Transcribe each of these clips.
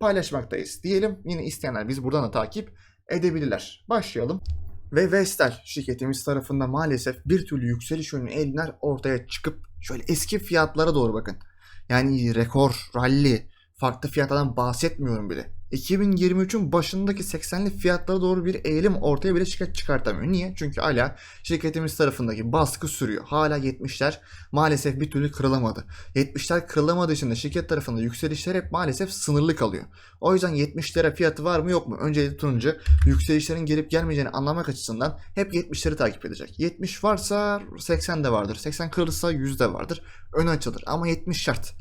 paylaşmaktayız diyelim. Yine isteyenler biz buradan da takip edebilirler. Başlayalım. Ve Vestel şirketimiz tarafından maalesef bir türlü yükseliş yönlü eğilimler ortaya çıkıp şöyle eski fiyatlara doğru bakın. Yani rekor, rally, farklı fiyatlardan bahsetmiyorum bile. 2023'ün başındaki 80'li fiyatlara doğru bir eğilim ortaya bile şirket çıkartamıyor. Niye? Çünkü hala şirketimiz tarafındaki baskı sürüyor. Hala 70'ler maalesef bir türlü kırılamadı. 70'ler kırılamadığı için de şirket tarafında yükselişler hep maalesef sınırlı kalıyor. O yüzden 70'lere fiyatı var mı yok mu? Öncelikle tutunca yükselişlerin gelip gelmeyeceğini anlamak açısından hep 70'leri takip edecek. 70 varsa 80 de vardır. 80 kırılırsa 100 de vardır. Ön açılır ama 70 şart.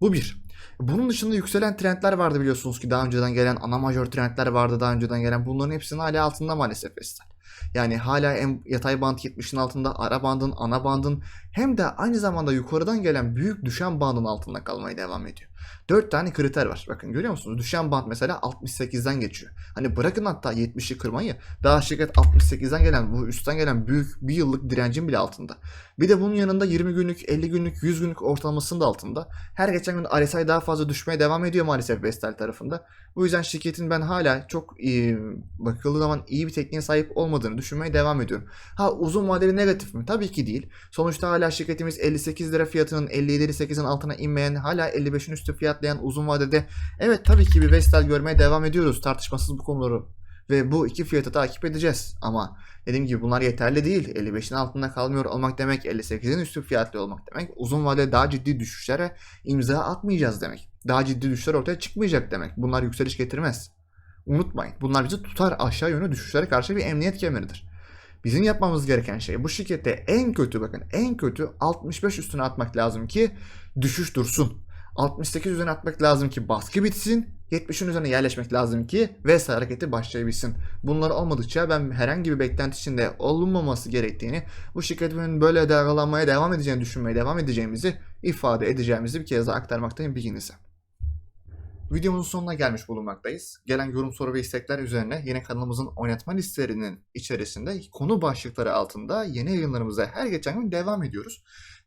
Bu bir. Bunun dışında yükselen trendler vardı biliyorsunuz ki daha önceden gelen ana majör trendler vardı daha önceden gelen. Bunların hepsinin hala altında maalesef Vestel. Yani hala en yatay band 70'in altında, ara bandın, ana bandın hem de aynı zamanda yukarıdan gelen büyük düşen bandın altında kalmaya devam ediyor. 4 tane kriter var. Bakın görüyor musunuz? Düşen band mesela 68'den geçiyor. Hani bırakın hatta 70'i kırmayı. Daha şirket 68'den gelen bu üstten gelen büyük bir yıllık direncin bile altında. Bir de bunun yanında 20 günlük, 50 günlük, 100 günlük ortalamasının da altında. Her geçen gün RSI daha fazla düşmeye devam ediyor maalesef Vestel tarafında. Bu yüzden şirketin ben hala çok iyi, bakıldığı zaman iyi bir tekniğe sahip olmadığını düşünmeye devam ediyorum. Ha uzun vadeli negatif mi? Tabii ki değil. Sonuçta hala şirketimiz 58 lira fiyatının 57-58'in altına inmeyen, hala 55'in üstü fiyatlayan uzun vadede evet tabii ki bir Vestel görmeye devam ediyoruz. Tartışmasız bu konuları ve bu iki fiyatı takip edeceğiz. Ama dediğim gibi bunlar yeterli değil. 55'in altında kalmıyor olmak demek, 58'in üstü fiyatlı olmak demek. Uzun vadede daha ciddi düşüşlere imza atmayacağız demek. Daha ciddi düşüşler ortaya çıkmayacak demek. Bunlar yükseliş getirmez. Unutmayın. Bunlar bizi tutar aşağı yönlü düşüşlere karşı bir emniyet kemeridir. Bizim yapmamız gereken şey bu şirkette en kötü bakın en kötü 65 üstüne atmak lazım ki düşüş dursun. 68 üzerine atmak lazım ki baskı bitsin. 70'in üzerine yerleşmek lazım ki VES hareketi başlayabilsin. Bunlar olmadıkça ben herhangi bir beklenti içinde olunmaması gerektiğini, bu şirketin böyle dalgalanmaya devam edeceğini düşünmeye devam edeceğimizi ifade edeceğimizi bir kez daha aktarmaktayım bilginize. Videomuzun sonuna gelmiş bulunmaktayız. Gelen yorum, soru ve istekler üzerine yine kanalımızın oynatma listelerinin içerisinde konu başlıkları altında yeni yayınlarımıza her geçen gün devam ediyoruz.